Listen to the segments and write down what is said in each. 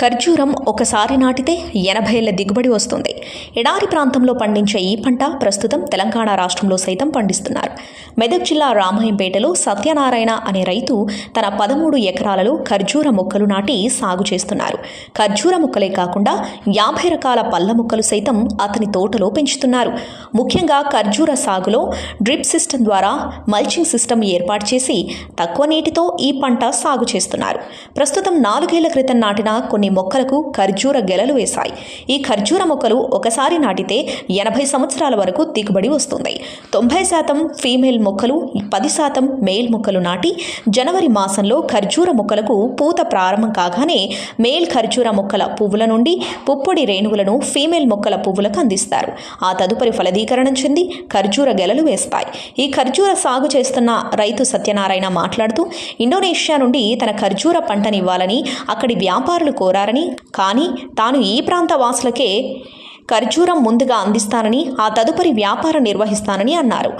ఖర్జూరం ఒకసారి నాటితే ఎనభై దిగుబడి వస్తుంది. ఎడారి ప్రాంతంలో పండించే ఈ పంట ప్రస్తుతం తెలంగాణ రాష్ట్రంలో సైతం పండిస్తున్నారు. మెదక్ జిల్లా రామాయంపేటలో సత్యనారాయణ అనే రైతు తన పదమూడు ఎకరాలలో ఖర్జూర మొక్కలు నాటి సాగు చేస్తున్నారు. ఖర్జూర మొక్కలే కాకుండా యాభై రకాల పళ్ళ మొక్కలు సైతం అతని తోటలో పెంచుతున్నారు. ముఖ్యంగా ఖర్జూర సాగులో డ్రిప్ సిస్టమ్ ద్వారా మల్చింగ్ సిస్టమ్ ఏర్పాటు చేసి తక్కువ నీటితో ఈ పంట సాగు చేస్తున్నారు. ప్రస్తుతం నాలుగేళ్ళ క్రితం నాటిన కొన్ని మొక్కలకు ఖర్జూర గెలలు వేశాయి. ఈ ఖర్జూర మొక్కలు ఒకసారి నాటితే ఎనభై సంవత్సరాల వరకు దిగుబడి వస్తుంది. తొంభై శాతం ఫీమేల్ మొక్కలు పది శాతం మేల్ మొక్కలు నాటి జనవరి మాసంలో ఖర్జూర మొక్కలకు పూత ప్రారంభం కాగానే మేల్ ఖర్జూర మొక్కల పువ్వుల నుండి పుప్పొడి రేణువులను ఫీమేల్ మొక్కల పువ్వులకు అందిస్తారు. ఆ తదుపరి ఫలదీకరణం చెంది ఖర్జూర గెలలు వేస్తాయి. ఈ ఖర్జూర సాగు చేస్తున్న రైతు సత్యనారాయణ మాట్లాడుతూ ఇండోనేషియా నుండి తన ఖర్జూర పంటనివ్వాలని అక్కడి వ్యాపారులు కోరారని కానీ తాను ఈ ప్రాంత వాసులకే ఖర్జూరం ముందుగా అందిస్తానని ఆ తదుపరి వ్యాపారం నిర్వహిస్తానని అన్నారు.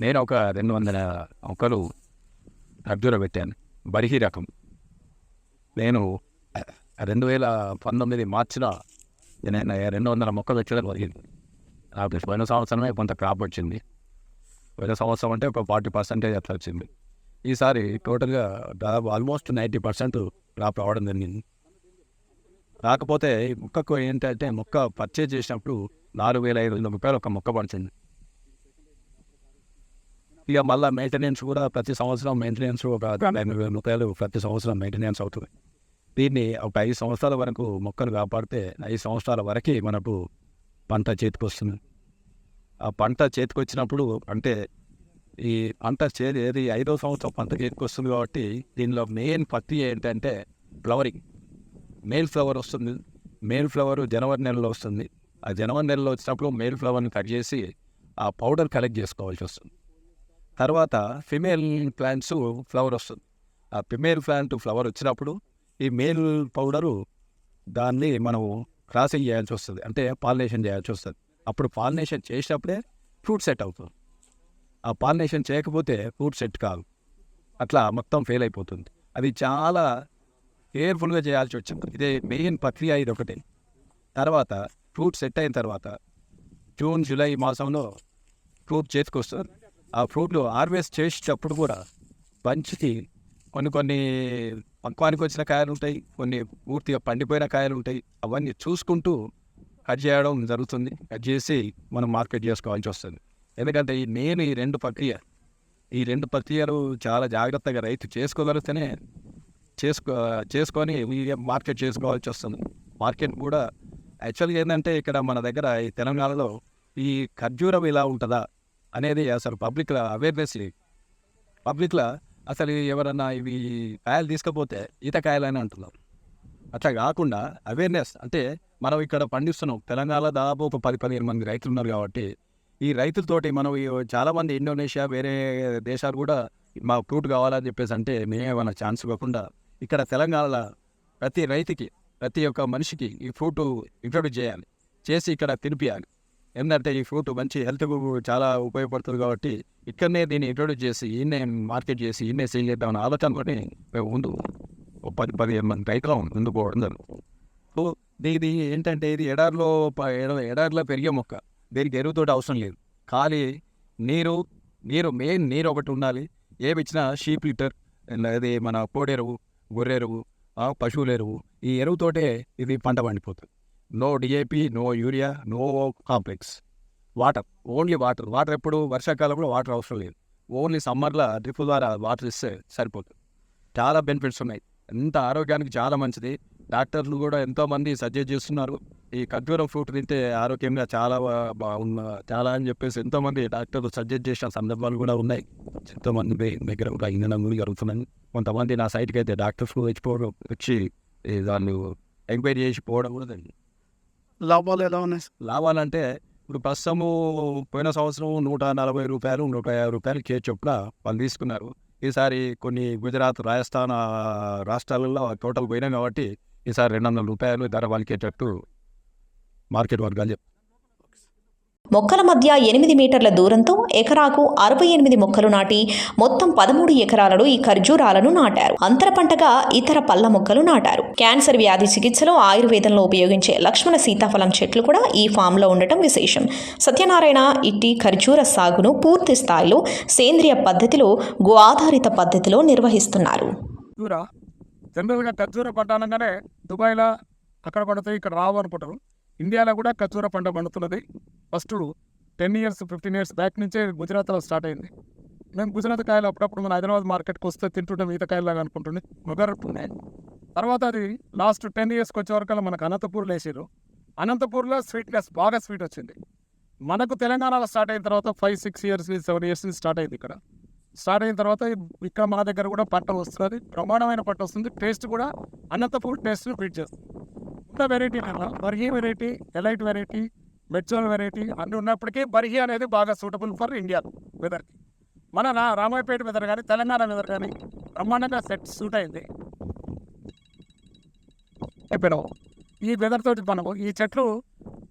నేను ఒక రెండు వందల మొక్కలు ఖర్జూర పెట్టాను. బరిహి రకం. నేను రెండు వేల పంతొమ్మిది మార్చిలో నేను రెండు వందల మొక్కలు వచ్చేది జరిగింది. నాకు పోయిన సంవత్సరమే కొంత క్రాప్ వచ్చింది. పోయిన సంవత్సరం అంటే ఒక ఫార్టీ పర్సెంటేజ్ అట్లా వచ్చింది. ఈసారి టోటల్గా దాదాపు ఆల్మోస్ట్ నైంటీ పర్సెంట్ క్రాప్ రావడం జరిగింది. రాకపోతే ఈ మొక్కకు ఏంటంటే మొక్క పర్చేజ్ చేసినప్పుడు నాలుగు వేల ఐదు వందల రూపాయలు ఒక మొక్క పడుతుంది ఇక మళ్ళీ మెయింటెనెన్స్ కూడా ప్రతి సంవత్సరం మెయింటెనెన్స్ ఒక ఎనభై వేల రూపాయలు ప్రతి సంవత్సరం మెయింటెనెన్స్ అవుతుంది. దీన్ని ఒక ఐదు సంవత్సరాల వరకు మొక్కను కాపాడితే ఐదు సంవత్సరాల వరకు మనకు పంట చేతికి వస్తుంది ఆ పంట చేతికి వచ్చినప్పుడు అంటే ఈ పంట చే ఐదో సంవత్సరం పంటకి ఎక్కువ వస్తుంది కాబట్టి దీనిలో మెయిన్ పత్తి ఏంటంటే ఫ్లవరింగ్ మేల్ ఫ్లవర్ వస్తుంది. మేల్ ఫ్లవర్ జనవరి నెలలో వస్తుంది. ఆ జనవరి నెలలో వచ్చినప్పుడు మేల్ ఫ్లవర్ని కట్ చేసి ఆ పౌడర్ కలెక్ట్ చేసుకోవాల్సి వస్తుంది. తర్వాత ఫిమేల్ ప్లాంట్స్ ఫ్లవర్ వస్తుంది. ఆ ఫిమేల్ ప్లాంట్ ఫ్లవర్ వచ్చినప్పుడు ఈ మేల్ పౌడరు దాన్ని మనము క్రాసింగ్ చేయాల్సి వస్తుంది. అంటే పాలినేషన్ చేయాల్సి వస్తుంది. అప్పుడు పాలినేషన్ చేసినప్పుడే ఫ్రూట్ సెట్ అవుతుంది. ఆ పాలినేషన్ చేయకపోతే ఫ్రూట్ సెట్ కాదు. అట్లా మొత్తం ఫెయిల్ అయిపోతుంది. అది చాలా కేర్ఫుల్గా చేయాల్సి వచ్చింది. ఇదే మెయిన్ ప్రక్రియ ఇది ఒకటి. తర్వాత ఫ్రూట్ సెట్ అయిన తర్వాత జూన్ జూలై మాసంలో ఫ్రూట్ చేతికి వస్తుంది. ఆ ఫ్రూట్లు హార్వెస్ట్ చేసేటప్పుడు కూడా పంచికి కొన్ని కొన్ని పక్వానికి వచ్చిన కాయలు ఉంటాయి. కొన్ని పూర్తిగా పండిపోయిన కాయలు ఉంటాయి. అవన్నీ చూసుకుంటూ కట్ చేయడం జరుగుతుంది. కట్ చేసి మనం మార్కెట్ చేసుకోవాల్సి వస్తుంది. ఎందుకంటే ఈ నేను ఈ రెండు ప్రక్రియ ఈ రెండు ప్రక్రియలు చాలా జాగ్రత్తగా రైతు చేసుకోగలిగితేనే చేసుకో చేసుకొని మార్కెట్ చేసుకోవాల్సి వస్తుంది. మార్కెట్ కూడా యాక్చువల్గా ఏంటంటే ఇక్కడ మన దగ్గర ఈ తెలంగాణలో ఈ ఖర్జూరం ఇలా ఉంటుందా అనేది అసలు పబ్లిక్లో అవేర్నెస్ లేదు. పబ్లిక్లో అసలు ఎవరన్నా ఇవి కాయలు తీసుకపోతే ఈత అని అంటున్నారు అట్లా కాకుండా అవేర్నెస్ అంటే మనం ఇక్కడ పండిస్తున్నాం. తెలంగాణలో దాదాపు ఒక పది పదిహేను మంది రైతులు ఉన్నారు కాబట్టి ఈ రైతులతోటి మనం ఈ చాలామంది ఇండోనేషియా వేరే దేశాలు కూడా మా ఫ్రూట్ కావాలని చెప్పేసి అంటే మేమేమైనా ఛాన్స్ ఇవ్వకుండా ఇక్కడ తెలంగాణలో ప్రతి రైతుకి ప్రతి ఒక్క మనిషికి ఈ ఫ్రూట్ ఇంట్రొడ్యూస్ చేయాలి. చేసి ఇక్కడ తినిపించాలి ఎందుకంటే ఈ ఫ్రూట్ మంచి హెల్త్కు చాలా ఉపయోగపడుతుంది కాబట్టి ఇక్కడనే దీన్ని ఇంట్రొడ్యూస్ చేసి ఈయనే మార్కెట్ చేసి ఈయనే సేల్ చేద్దామని ఆలోచనతోటి మేము ముందు పది పదిహేను మంది రైతులు ముందు పోవడం జరుగుతుంది. సో ఇది ఏంటంటే ఇది ఎడారిలో ఎడారిలో పెరిగే మొక్క. దీనికి ఎరువుతోటి అవసరం లేదు. ఖాళీ నీరు నీరు మెయిన్ నీరు ఒకటి ఉండాలి. ఏమి ఇచ్చినా షీప్ లీటర్ అది మన కోడెరువు గొర్రెరువు పశువుల ఎరువు ఈ ఎరువుతోటే ఇది పంట పండిపోతుంది. No DAP no urea no complex water only water water ఎప్పుడు వర్షాకాలంలో వాటర్ అవసరం లేదు. ఓన్లీ సమ్మర్లో డ్రిప్ ద్వారా వాటర్ ఇస్తే సరిపోతుంది. చాలా బెనిఫిట్స్ ఉన్నాయి. ఎంత ఆరోగ్యానికి చాలా మంచిది. డాక్టర్లు కూడా ఎంతోమంది సజెస్ట్ చేస్తున్నారు. ఈ ఖర్జూరం ఫ్రూట్ తింటే ఆరోగ్యంగా చాలా బాగున్న చాలా అని చెప్పేసి ఎంతోమంది డాక్టర్లు సజెస్ట్ చేసిన సందర్భాలు కూడా ఉన్నాయి. ఎంతోమంది దగ్గర కూడా ఇంధనం కూడా జరుగుతున్నాయి కొంతమంది నా సైట్కి అయితే డాక్టర్స్ వచ్చిపోవడం వచ్చి వాళ్ళు ఎంక్వైరీ చేసి పోవడం కూడా జరిగింది. లాభాలు ఎలా ఉన్నాయి? లాభాలంటే ఇప్పుడు ప్రస్తుతము పోయిన సంవత్సరం నూట నలభై రూపాయలు నూట యాభై రూపాయలు కేజీ చొప్పున వాళ్ళు తీసుకున్నారు. ఈసారి కొన్ని గుజరాత్ రాజస్థాన్ రాష్ట్రాలలో టోటల్ పోయినాయి కాబట్టి ఈసారి రెండు వందల రూపాయలు ధర పలికేటట్టు మార్కెట్ వర్గాలు చెప్తారు మొక్కల మధ్య ఎనిమిది మీటర్ల దూరంతో ఎకరాకు అరవై ఎనిమిది మొక్కలు నాటి మొత్తం పదమూడు ఎకరాలలో ఈ ఖర్జూరాలను నాటారు. అంతర పంటగా ఇతర పళ్ళ మొక్కలు నాటారు. క్యాన్సర్ వ్యాధి చికిత్సలో ఆయుర్వేదంలో ఉపయోగించే లక్ష్మణ సీతాఫలం చెట్లు కూడా ఈ ఫామ్లో ఉండటం విశేషం. సత్యనారాయణ ఇట్టి ఖర్జూర సాగును పూర్తి స్థాయిలో సేంద్రియ పద్ధతిలో గో ఆధారిత పద్ధతిలో నిర్వహిస్తున్నారు. ఖర్జూర దుబాయ్లో అక్కడ ఇక్కడ రావు అనుకుంటారు. ఇండియాలో కూడా ఖర్జూర పంట పండుతున్నది. First ten years fifteen years back నుంచే గుజరాత్లో స్టార్ట్ అయింది. మేము గుజరాత్ కాయలు అప్పుడప్పుడు మన హైదరాబాద్ మార్కెట్కి వస్తే తింటుంటే మిగతా కాయలాగా అనుకుంటుంది మొగరట్టున్నాయి తర్వాత అది లాస్ట్ టెన్ ఇయర్స్కి వచ్చే వరకు మనకు అనంతపూర్లో వేసారు అనంతపూర్లో స్వీట్నెస్ బాగా స్వీట్ వచ్చింది. మనకు తెలంగాణలో స్టార్ట్ అయిన తర్వాత five six years seven years start అయింది ఇక్కడ. స్టార్ట్ అయిన తర్వాత ఇక్కడ మా దగ్గర కూడా పంట వస్తుంది ప్రమాణమైన పంట వస్తుంది. టేస్ట్ కూడా అనంతపూర్ టేస్ట్ని ఫీట్ చేస్తుంది. కొత్త variety Barhi variety elite variety Medjool variety అన్నీ ఉన్నప్పటికీ బర్హీ అనేది బాగా సూటబుల్ ఫర్ ఇండియా వెదర్కి మన నా రామాయపేట వెదర్ కానీ తెలంగాణ వెదర్ కానీ బ్రహ్మాండంగా సెట్ సూట్ అయింది. చెప్పాను ఈ వెదర్ తోటి మనము ఈ చెట్లు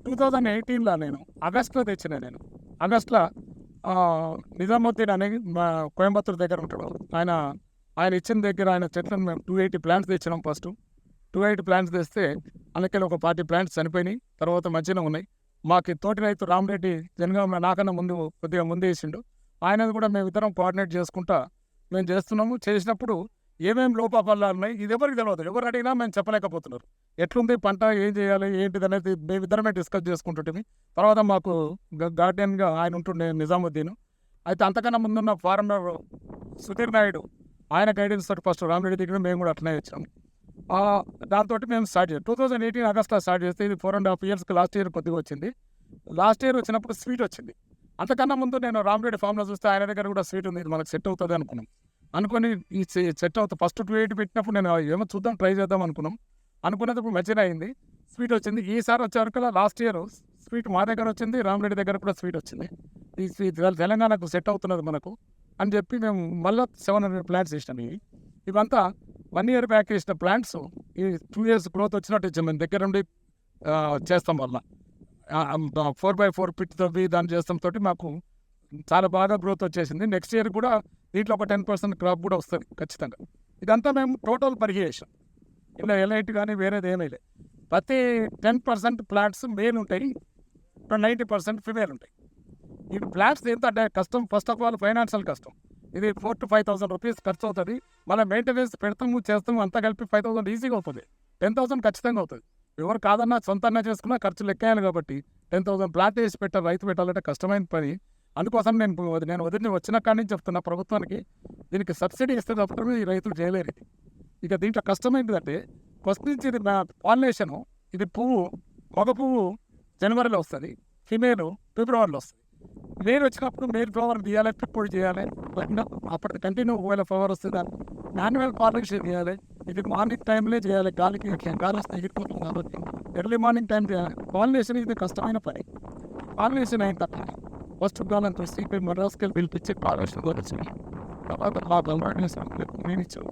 టూ థౌజండ్ ఎయిటీన్లో నేను ఆగస్ట్లో తెచ్చిన నేను. ఆగస్ట్లో నిజాముద్దీన్ అనేది మా కోయంబత్తూరు దగ్గర ఉంటాడు. ఆయన ఆయన ఇచ్చిన దగ్గర ఆయన చెట్లను మేము టూ ఎయిటీ ప్లాంట్స్ తెచ్చినాం ఫస్ట్ టూ ఎయిట్ ప్లాంట్స్ తెస్తే అందుకని ఒక పార్టీ ప్లాంట్స్ చనిపోయినాయి తర్వాత మధ్యన ఉన్నాయి. మాకు తోటి రైతు రామరెడ్డి జనగామ నాకన్నా ముందు కొద్దిగా ముందు వేసిండు. ఆయనది కూడా మేము ఇద్దరం కోఆర్డినేట్ చేసుకుంటా మేము చేస్తున్నాము. చేసినప్పుడు ఏమేమి లోపాపాలు ఉన్నాయి ఇది ఎవరికి తెలియదు ఎవరు అడిగినా మేము చెప్పలేకపోతున్నారు. ఎట్లుంది పంట ఏం చేయాలి ఏంటిది అనేది మేము ఇద్దరమే డిస్కస్ చేసుకుంటుంటే తర్వాత మాకు గార్డెన్గా ఆయన ఉంటుండే నిజాముద్దీన్. అయితే అంతకన్నా ముందున్న ఫార్మర్ సుధీర్ నాయుడు ఆయన గైడెన్స్ తోటి ఫస్ట్ రామరెడ్డి దగ్గర మేము కూడా అట్లనే వచ్చాము. దాంతో మేము స్టార్ట్ చేసాం టూ థౌజండ్ ఎయిటీన్ ఆగస్ట్లో స్టార్ట్ చేస్తే ఇది ఫోర్ అండ్ హాఫ్ ఇయర్స్కి లాస్ట్ ఇయర్ కొద్దిగా వచ్చింది. లాస్ట్ ఇయర్ వచ్చినప్పుడు స్వీట్ వచ్చింది. అంతకన్నా ముందు నేను రామరెడ్డి ఫామ్లో చూస్తే ఆయన దగ్గర కూడా స్వీట్ ఉంది. ఇది మనకు సెట్ అవుతుంది అనుకున్నాం. అనుకుని ఈ సెట్ అవుతుంది ఫస్ట్ టూ ఎయిట్ పెట్టినప్పుడు నేను ఏమో చూద్దాం ట్రై చేద్దాం అనుకున్నాం. అనుకునేటప్పుడు మంచిగా అయింది. స్వీట్ వచ్చింది. ఈసారి వచ్చే లాస్ట్ ఇయర్ స్వీట్ మా దగ్గర వచ్చింది రామరెడ్డి దగ్గర కూడా స్వీట్ వచ్చింది. ఈ స్వీట్ తెలంగాణకు సెట్ అవుతున్నది మనకు అని చెప్పి మేము మళ్ళీ సెవెన్ హండ్రెడ్ ప్లాన్స్ చేసినాం. ఇవి. ఇవంతా వన్ ఇయర్ బ్యాక్ ఇచ్చిన ప్లాంట్స్ ఈ టూ ఇయర్స్ గ్రోత్ వచ్చినట్టు ఇచ్చాం. మేము దగ్గర నుండి చేస్తాం వల్ల. ఫోర్ బై ఫోర్ పిట్ తవ్వి దాన్ని చేస్తాం. తోటి మాకు చాలా బాగా గ్రోత్ వచ్చేసింది. నెక్స్ట్ ఇయర్ కూడా దీంట్లో ఒక టెన్ పర్సెంట్ క్రాప్ కూడా వస్తుంది ఖచ్చితంగా. ఇదంతా మేము టోటల్ పరిగేసాం ఇలా ఎలైట్ కానీ వేరేది ఏమీ లేదు. ప్రతి టెన్ పర్సెంట్ ప్లాంట్స్ మేల్ ఉంటాయి నైంటీ పర్సెంట్ ఫిమేల్ ఉంటాయి. ఈ ప్లాంట్స్ ఎంత అంటే కష్టం ఫస్ట్ ఆఫ్ ఆల్ ఫైనాన్షియల్ కష్టం. ఇది four to five thousand rupees ఖర్చు అవుతుంది మళ్ళీ మెయింటెనెన్స్ పెడతాము చేస్తాము అంతా కలిపి ఫైవ్ థౌసండ్ ఈజీగా అవుతుంది. టెన్ థౌసండ్ ఖచ్చితంగా అవుతుంది. ఎవరు కాదన్నా సొంతంగా చేసుకున్నా ఖర్చు లెక్కేయాలి కాబట్టి టెన్ థౌసండ్ ప్లాట్ వేసి పెట్టాలి రైతు పెట్టాలంటే కష్టమైన పని. అందుకోసం నేను నేను వదిలి వచ్చిన కాడి నుంచి చెప్తున్నా ప్రభుత్వానికి దీనికి సబ్సిడీ ఇస్తే తప్పటమే ఈ రైతులు చేయలేరు ఇక దీంట్లో కష్టం ఏంటిదంటే ఫస్ట్ నుంచి ఇది పాలినేషను ఇది పువ్వు మగ పువ్వు జనవరిలో వస్తుంది ఫిమేలు ఫిబ్రవరిలో వస్తుంది. నేను వచ్చినప్పుడు మీరు ఫ్లవర్ తీయాలి పిప్పుడు చేయాలి. అప్పటి కంటిన్యూ ఒకవేళ ఫ్లవర్ వస్తే దాన్ని మాన్యువల్ పాలినేషన్ చేయాలి. ఇది మార్నింగ్ టైంలో చేయాలి. గాలికి గాలి వస్తే ఎగిరిపోతుంది కాబట్టి. ఎర్లీ మార్నింగ్ టైం చేయాలి. పాలినేషన్ ఇది కష్టమైన పని. పాలినేషన్ అయిన తర్వాత ఫస్ట్ గాలంతో సిపి మద్రాసుకి పిలిపించి పాలినేషన్ గురించి తర్వాత ఆ నేను ఇచ్చాను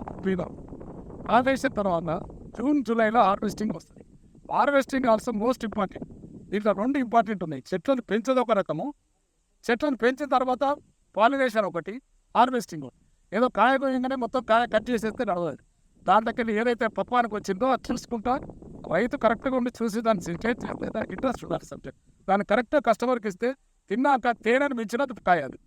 తర్వాత జూన్ జూలైలో హార్వెస్టింగ్ వస్తుంది. హార్వెస్టింగ్ ఆల్సో మోస్ట్ ఇంపార్టెంట్ దీంట్లో రెండు ఇంపార్టెంట్ ఉన్నాయి. చెట్లను పెంచేది ఒక రకము చెట్లను పెంచిన తర్వాత పాలినేషన్ ఒకటి హార్వెస్టింగ్ ఏదో కాయ కోయంగానే మొత్తం కాయ కట్ చేసేస్తే నడవదు. దగ్గర ఏదైతే పక్వానికి వచ్చిందో అది చూసుకుంటా. రైతు కరెక్ట్గా ఉండి చూసి దాన్ని సిటేట్ దానికి ఇంట్రెస్ట్ ఉండాలి సబ్జెక్ట్. దాన్ని కరెక్ట్గా కస్టమర్కి ఇస్తే తిన్నాక తేనెని మించిన కాయ అది.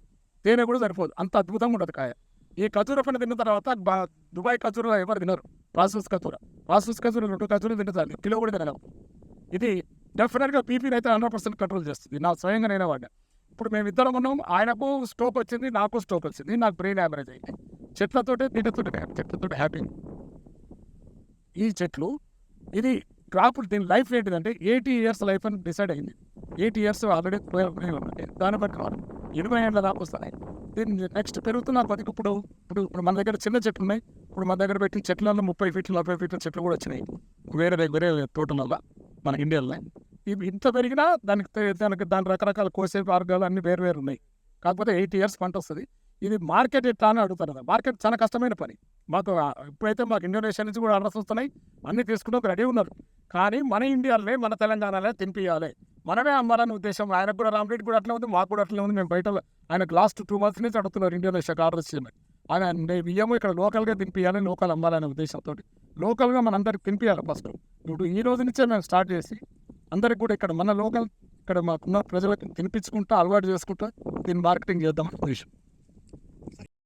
తేనె కూడా సరిపోదు. అంత అద్భుతంగా ఉంటుంది కాయ. ఈ ఖజూర పని తిన్న తర్వాత బా- దుబాయ్ ఖజూర ఎవరు తినరు. ప్రాసెస్ ఖజూర ప్రాసెస్ ఖజూర రెండు ఖజూరలు తింటారు కిలో కూడా తినగలం ఇది డెఫినెట్గా బీపీని అయితే హండ్రెడ్ పర్సెంట్ కంట్రోల్ చేస్తుంది. నా స్వయంగా నేనే వాడినా. ఇప్పుడు మేము ఇద్దరం ఉన్నాం. ఆయనకు స్ట్రోక్ వచ్చింది నాకు స్ట్రోక్ వచ్చింది. నాకు బ్రెయిన్ యావరేజ్ అయింది. చెట్లతోటే నీటితోటి చెట్లతోటి హ్యాపీ ఈ చెట్లు ఇది క్రాప్ దీని లైఫ్ ఏంటిదంటే ఎయిటీ ఇయర్స్ లైఫ్ అని డిసైడ్ అయింది. ఎయిటీ ఇయర్స్ ఆల్రెడీ ఉన్నాయి దాన్ని బట్టి వాళ్ళు ఇరవై ఏళ్ళ దాకా వస్తాయి. దీన్ని నెక్స్ట్ పెరుగుతున్న కొద్దిగా ఇప్పుడు ఇప్పుడు ఇప్పుడు మన దగ్గర చిన్న చెట్లు ఉన్నాయి. ఇప్పుడు మన దగ్గర పెట్టిన చెట్లలో ముప్పై ఫీట్లు నలభై ఫీట్ల చెట్లు కూడా వచ్చినాయి. వేరే వేరే తోటలలో మన ఇండియాలో ఇంత పెరిగినా దానికి దానికి దాని రకరకాల కోసే మార్గాలు అన్ని వేరు వేరు ఉన్నాయి. కాకపోతే ఎయిట్ ఇయర్స్ పంట వస్తుంది. ఇది మార్కెట్ ఎట్లా అని అడుగుతారు మార్కెట్ చాలా కష్టమైన పని. మాకు ఇప్పుడైతే మాకు ఇండోనేషియా నుంచి కూడా ఆర్డర్స్ వస్తున్నాయి. అన్నీ తీసుకుంటూ రెడీ ఉన్నారు. కానీ మన ఇండియాలోనే మన తెలంగాణలో తినిపించాలి మనమే అమ్మాలని ఉద్దేశం. ఆయనకు కూడా రామరెడ్డి కూడా అట్లా ఉంది మాకు కూడా అట్లా ఉంది. మేము బయట ఆయనకు లాస్ట్ టూ మంత్స్ నుంచి అడుగుతున్నారు ఇండోనేషియాకి ఆర్డర్స్ చేయమని ఆయన మేము ఇయ్యము ఇక్కడ లోకల్గా తినిపించాలి లోకల్ అమ్మాలనే ఉద్దేశంతో లోకల్గా మనందరికి తినిపించాలి ఫస్ట్. ఇప్పుడు ఈ రోజు నుంచే మేము స్టార్ట్ చేసి అందరికి కూడా ఇక్కడ మన లోకల్ ఇక్కడ మాకున్న ప్రజలకు తినిపించుకుంటా అలవాటు చేసుకుంటా దీన్ని మార్కెటింగ్ చేద్దాం ఉద్దేశం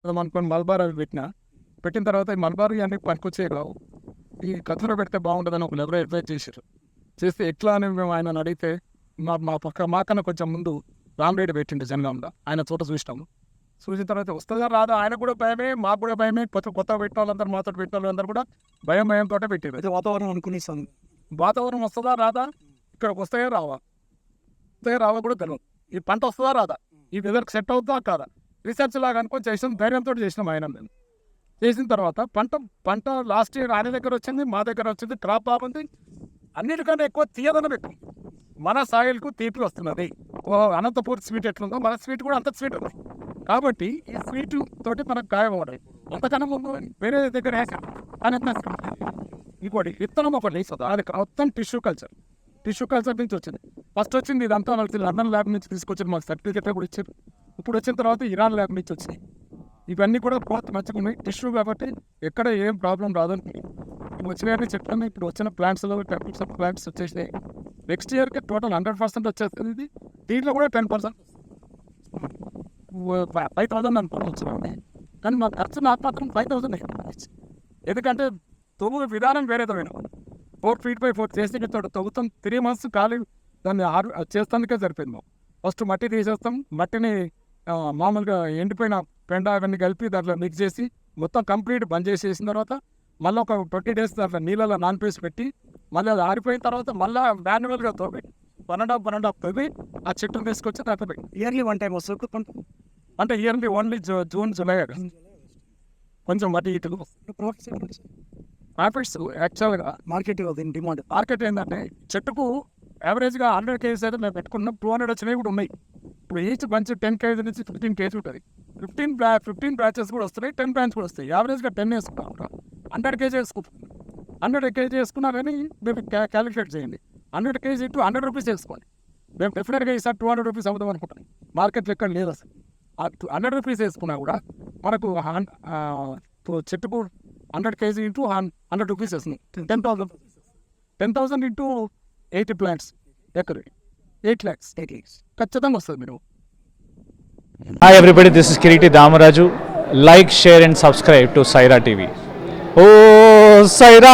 మనం అనుకోని మల్బార్ అవి పెట్టిన పెట్టిన తర్వాత ఈ మల్బార్ అన్ని పనికొచ్చే కావు. ఈ కథలో పెడితే బాగుంటుందని ఒక ఎవరో అడ్వైజ్ చేశారు. చేస్తే ఎట్లా అని మేము ఆయన అడిగితే మా మా పక్క మాకన్నా కొంచెం ముందు రామరెడ్డి పెట్టిండే జనగాంలో ఆయన చోట చూసినాము. చూసిన తర్వాత వస్తుందా రాదా ఆయన కూడా భయమే మాకు కూడా భయమే కొత్త కొత్త పెట్టిన వాళ్ళందరూ మాతో పెట్టిన వాళ్ళందరూ కూడా భయం భయంతో పెట్టారు. అయితే వాతావరణం అనుకుని ఇస్తాను వాతావరణం వస్తుందా రాదా? ఇక్కడికి వస్తాయో రావా? వస్తాయో రావా కూడా తెలియదు. ఈ పంట వస్తుందా రాదా? ఈ వెదర్కి సెట్ అవుతుందా కాదా? రీసెర్చ్ లాగా అనుకొని చేసిన ధైర్యంతో చేసినాం ఆయన నేను. చేసిన తర్వాత పంట పంట లాస్ట్ ఇయర్ ఆయన దగ్గర వచ్చింది మా దగ్గర వచ్చింది క్రాప్ బాగుంది అన్నిటికన్నా ఎక్కువ తీయదనం ఎక్కువ. మన సాయిల్కు తీపి వస్తున్నది. ఓ అనంతపూర్ స్వీట్ ఎట్లుందో మన స్వీట్ కూడా అంత స్వీట్ ఉంది. కాబట్టి ఈ స్వీట్ తోటి మనకు గాయం అవ్వడం. అంతకన్నా ముందు వేరే దగ్గర వేసాం. అని ఇంకోటి విత్తనం ఒకటి వేస్తుంది అది మొత్తం టిష్యూ కల్చర్ టిష్యూ కల్చర్ నుంచి వచ్చింది. ఫస్ట్ వచ్చింది ఇదంతా మనకి లండన్ ల్యాబ్ నుంచి తీసుకొచ్చారు మాకు సర్టిఫికేట్ కూడా ఇచ్చారు. ఇప్పుడు వచ్చిన తర్వాత ఇరాన్ ల్యాబ్ నుంచి వచ్చినాయి ఇవన్నీ కూడా గ్రోత్ మంచిగా ఉన్నాయి. టిష్యూ కాబట్టి ఎక్కడ ఏం ప్రాబ్లం రాదనుకున్నాయి ఇప్పుడు చెప్పాను. ఇప్పుడు వచ్చిన ప్లాంట్స్లో టెంపుల్స్ ప్లాంట్స్ వచ్చేసినాయి. నెక్స్ట్ ఇయర్కి టోటల్ హండ్రెడ్ పర్సెంట్ వచ్చేస్తుంది ఇది. దీంట్లో కూడా టెన్ పర్సెంట్ ఫైవ్ థౌసండ్ అనుకోవచ్చు కానీ మా ఖర్చు నాకు మాత్రం ఫైవ్ థౌసండ్ ఎందుకంటే తొమ్మిది విధానం వేరేదో ఫోర్ ఫీట్ బై ఫోర్ చేసి తవ్వుతాం. త్రీ మంత్స్ ఖాళీ. దాన్ని ఆరు చేస్తానికే సరిపోయింది మాకు. ఫస్ట్ మట్టి తీసేస్తాం. మట్టిని మామూలుగా ఎండిపోయిన పెండ అవన్నీ కలిపి దాంట్లో మిక్స్ చేసి మొత్తం కంప్లీట్ బంద్ చేసేసిన తర్వాత మళ్ళీ ఒక ట్వంటీ డేస్ దాంట్లో నీళ్ళలో నాన్ పేసి పెట్టి మళ్ళీ అది ఆరిపోయిన తర్వాత మళ్ళీ మాన్యువల్గా తోపి one and half one and half తవ్వి ఆ చెట్టును తీసుకొచ్చి దాంట్లో ఇయర్లీ వన్ టైం వస్తుంది? అంటే ఇయర్లీ ఓన్లీ జూన్ జూలై. కొంచెం మట్టి ఇటు. ప్రాఫిట్స్ యాక్చువల్గా మార్కెట్ దీని డిమాండ్ మార్కెట్ ఏంటంటే చెట్టుకు యావరేజ్గా హండ్రెడ్ కేజీస్ అయితే మేము పెట్టుకున్నాం. టూ హండ్రెడ్ వచ్చినవి కూడా ఉన్నాయి. ఇప్పుడు ఈచ్ మంచి టెన్ కేజీ నుంచి ఫిఫ్టీన్ కేజీ ఉంటుంది. ఫిఫ్టీన్ బ్రా ఫిఫ్టీన్ బ్రాచెస్ కూడా వస్తున్నాయి. టెన్ బ్రాంచ్ కూడా వస్తాయి. యావరేజ్గా టెన్ వేసుకుంటాం హండ్రెడ్ కేజీ వేసుకుంటాం. హండ్రెడ్ కేజీ వేసుకున్నా కానీ మేము క్యాలిక్యులేట్ చేయండి. Hundred KG to hundred rupees వేసుకోండి. మేము డెఫినెట్గా ఈసారి టూ హండ్రెడ్ రూపీస్ అవుదాం అనుకుంటాం మార్కెట్లో ఎక్కడ లేదు అసలు. హండ్రెడ్ రూపీస్ వేసుకున్నా కూడా మనకు చెట్టుకు hundred KG into hundred rupees వస్తుంది. Ten. Thousand. Ten thousand into eighty plants acre. Eight lakhs. Eight lakhs. ఖచ్చితంగా వస్తుంది మీరు. Hi everybody this is Kiriti Damaraju like share and subscribe to Saira TV oh Sye Raa